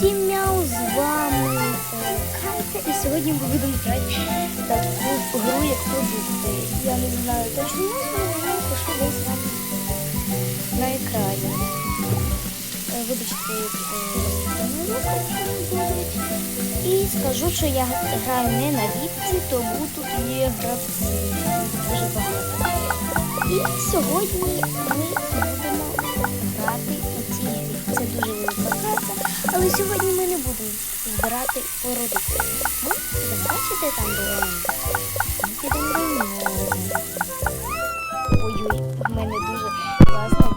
Всім мяу з вами Катя, і сьогодні ми будемо грати таку гру, як продукти. Я не знаю точно назву, але пишу десь вам на екрані. Е, Вибачте, е. І скажу, що я граю не на віпці, тому тут є гравці дуже багато. І сьогодні ми але сьогодні ми не будемо збирати продукти. Ми будемо бачити там ремонт. Ой-ой, в мене дуже класно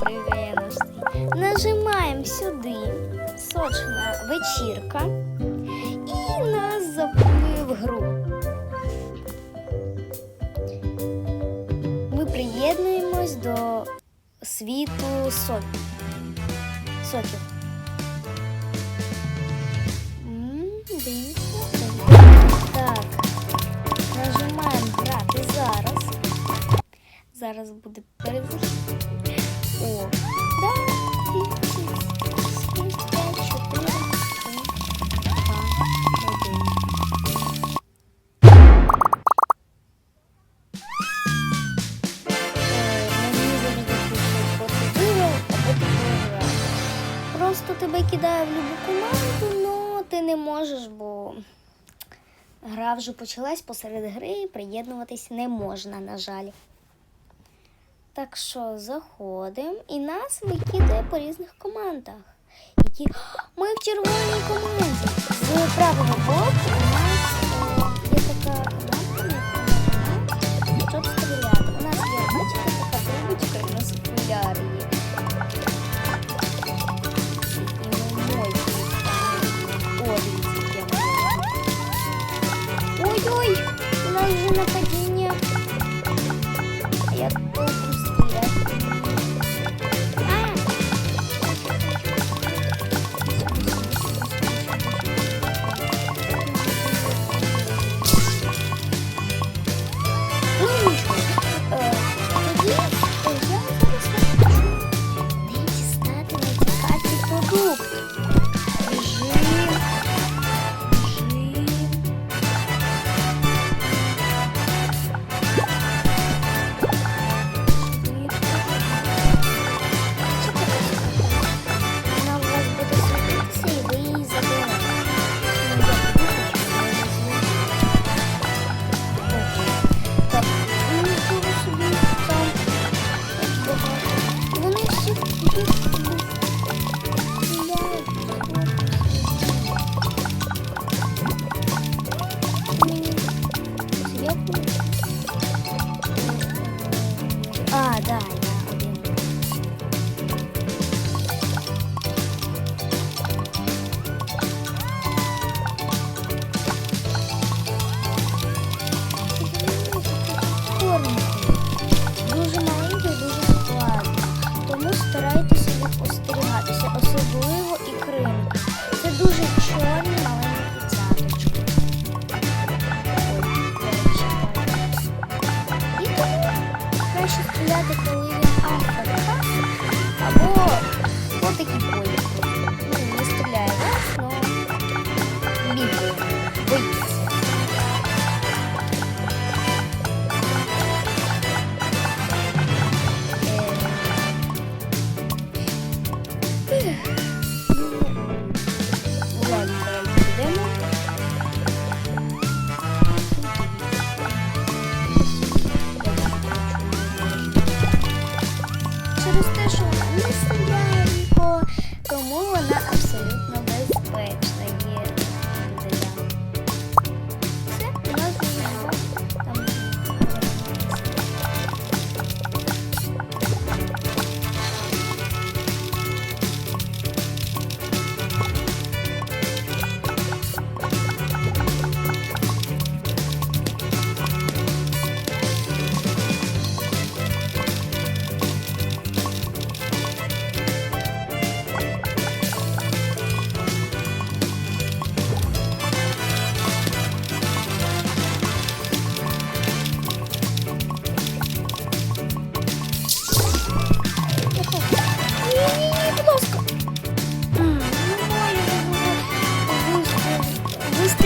настрій. Нажимаємо сюди сочна вечірка і нас запустили в гру. Ми приєднуємось до світу сок. соків. Зараз буде перезагрузка. О, да. 5, 4, 3, 2, 1. Мені завжди пише процедура, а потім програма. Просто тебе кидає в любу команду, але ти не можеш, бо гра вже почалась посеред гри, приєднуватись не можна, на жаль. Так що заходимо і нас викидає по різних командах. Які... Ми в червоній команді. З правого боку у нас е, є така Thank you.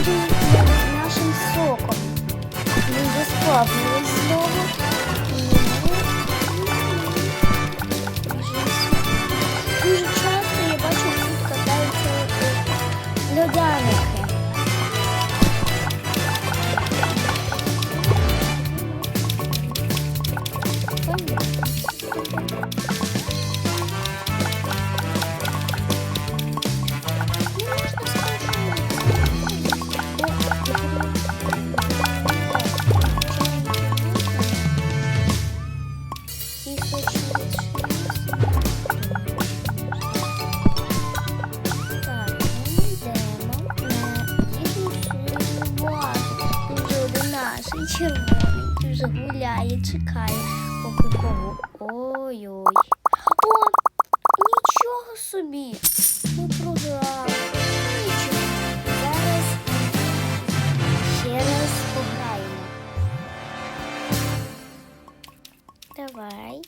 нашим соком. Він безплатний знову. червоний. Вже гуляє, чекає. поки кого. Ой-ой. О, нічого собі. Ну, Ми програли. Нічого. Зараз ще раз пограємо. Давай.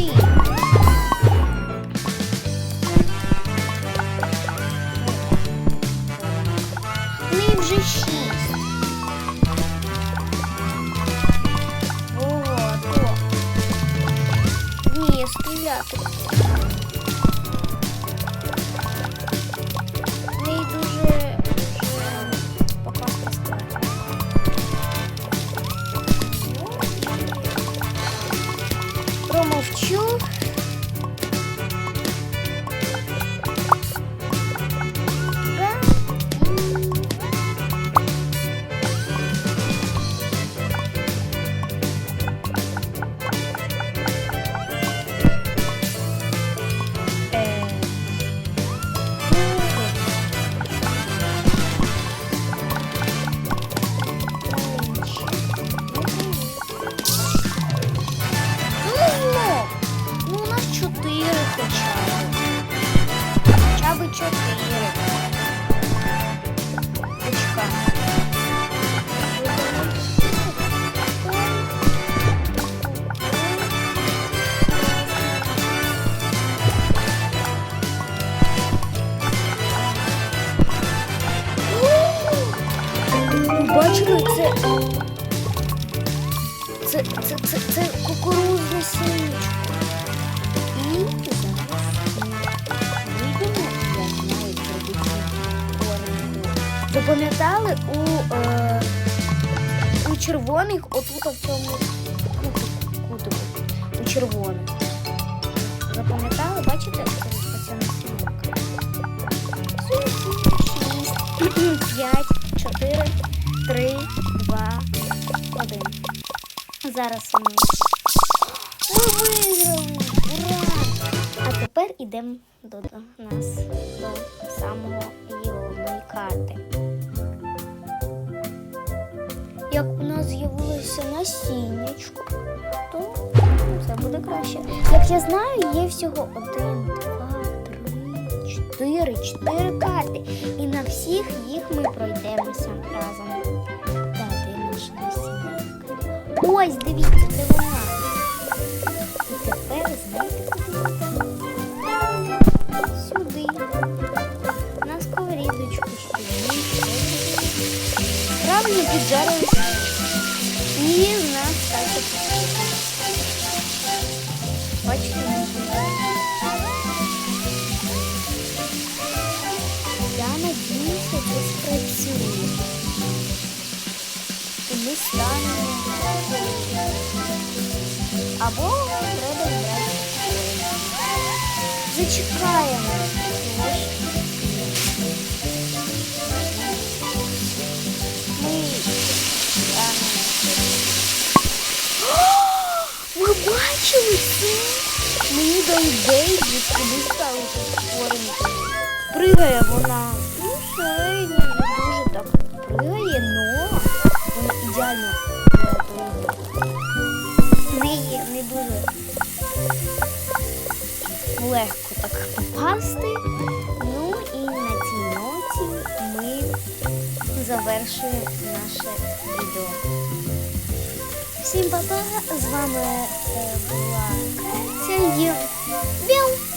Yeah. Запам'ятали у, е, у червоних отут в цьому кутику, у червоних. Запам'ятали, бачите, оця насілка. Шість, п'ять, чотири, три, два, один. Зараз ми. Виграли! Ура! А тепер ідемо до, нас, до самого головної карти. З'явилося насіннячко, то це буде краще. Як я знаю, є всього один, два, три, чотири, чотири карти. І на всіх їх ми пройдемося разом. Де наша насіннячка? Ось, дивіться, це вона. І тепер знаєте, куди? Сюди. На сковорідочку сюди. Правильно. І в бачили? Мені до ідеї, куди стали створені. Пригає вона. Ну, середньо, не дуже так пригає, но вона ідеально для того. Неї не дуже легко так попасти. Ну і на цій ноті ми завершуємо наше відео. Всім па-па, з вами е, була Сергій Біл.